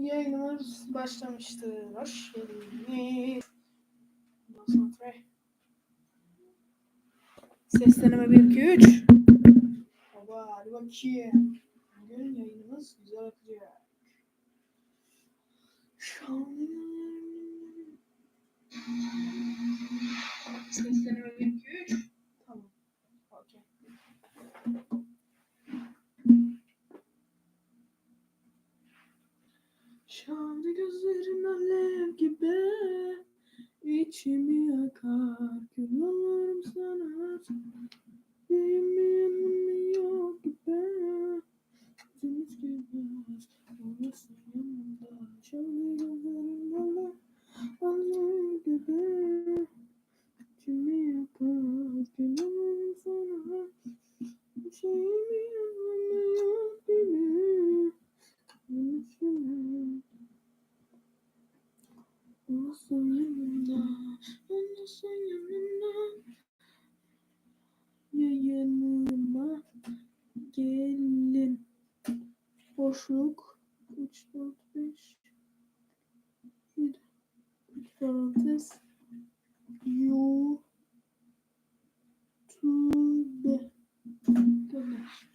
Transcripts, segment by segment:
Yayınımız başlamıştır. Hoş geldiniz. Konsantre. Ses deneme 1 2 3. Baba hadi bakayım. Bugün yayınımız güzel akacak. Şu an Ses deneme 1 2 3. Tamam. Okey. Şam'da gözlerin alev gibi. İçimi yakar Gül olurum sana. Benim yanım yok gibi. Yüzümüz gülmez Olmasın yanımda. Şam'da gözlerin alev alev gibi İçimi yakar Gül olurum sana Şeyimi yanım yok gibi Yüzümüz Nasıl yanımda, nasıl yanımda Yayınıma gelin. Boşluk 3, 4, 5 7 3 parantez YouTube Gönder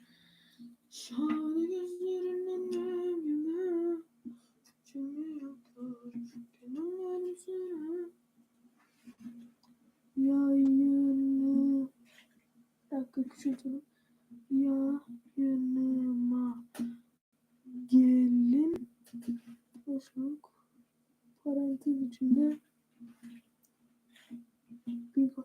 Küçültelim Yayınıma Gelin. Boşluk Parantez içinde. Bir YouTube